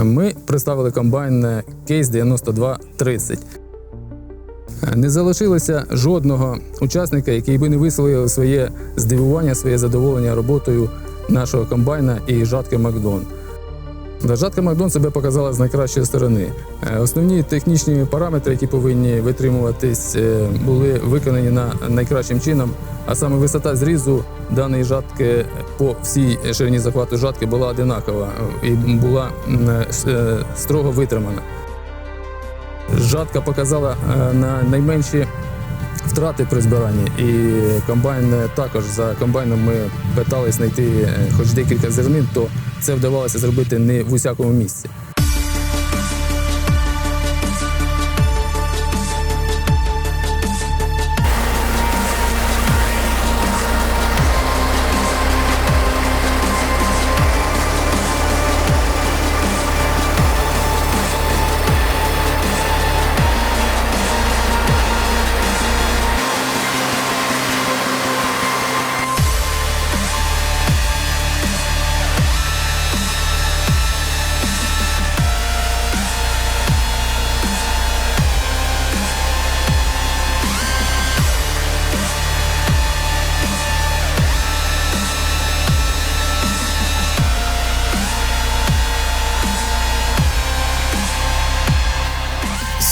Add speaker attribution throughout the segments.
Speaker 1: Ми представили комбайн Кейс 9230. Е, Не залишилося жодного учасника, який би не висловив своє здивування, своє задоволення роботою нашого комбайна і жатки Макдон. Та Жатка Макдон себе показала з найкращої сторони. Е, Основні технічні параметри, які повинні витримуватись, е, були виконані на найкращим чином. А саме висота зрізу даної жатки по всій ширині захвату жатки була одинакова і була е, строго витримана. Жатка показала на найменші втрати при збиранні, і комбайн е, також за комбайном ми питались знайти е, хоч декілька зернин, то це вдавалося зробити не в усякому місці.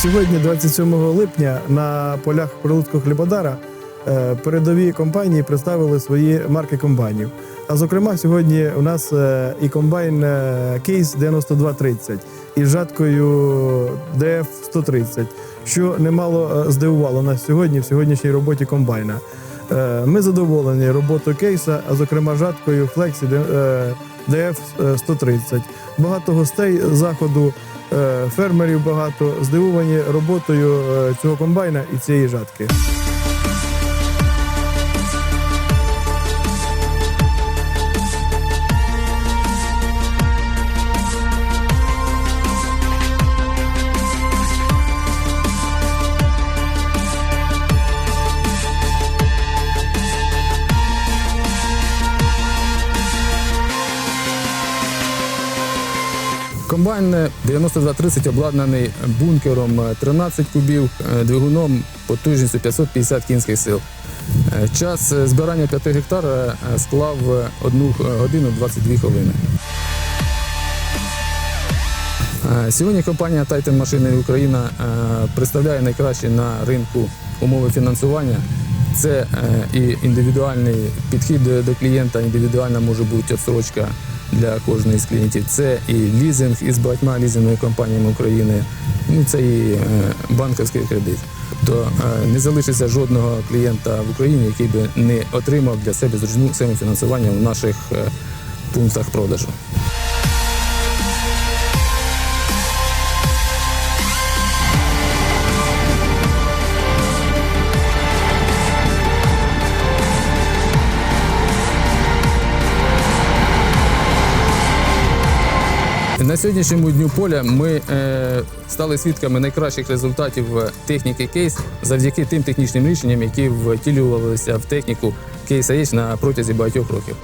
Speaker 2: Сьогодні, 27 липня, на полях прилутку хлібодара е, передові компанії представили свої марки комбайнів. А зокрема, сьогодні у нас е, і комбайн е, Кейс 9230 із жаткою ДФ 130, що немало здивувало нас сьогодні в сьогоднішній роботі комбайна. Ми задоволені роботою кейса, а зокрема жаткою Флексі Е, ДФ-130. Багато гостей заходу, е, фермерів багато здивовані роботою е, цього комбайна і цієї жатки.
Speaker 1: Комбайн е, 9230 обладнаний бункером е, 13 кубів, е, двигуном потужністю 550 кінських сил. Е, Час е, збирання 5 гектар е, склав 1 годину 22 хвилини. Е, Сьогодні компанія Titan Машини Україна е, представляє найкращі на ринку умови фінансування. Це е, і індивідуальний підхід до клієнта, індивідуальна може бути відсрочка для кожної з клієнтів. Це і лізинг із багатьма лізинговими компаніями України, ну це і е, банківський кредит. То е, не залишиться жодного клієнта в Україні, який би не отримав для себе зручну схему фінансування в наших е, пунктах продажу. На сьогоднішньому дню поля ми е, стали свідками найкращих результатів е, техніки кейс завдяки тим технічним рішенням, які втілювалися в техніку кейс на протязі багатьох років.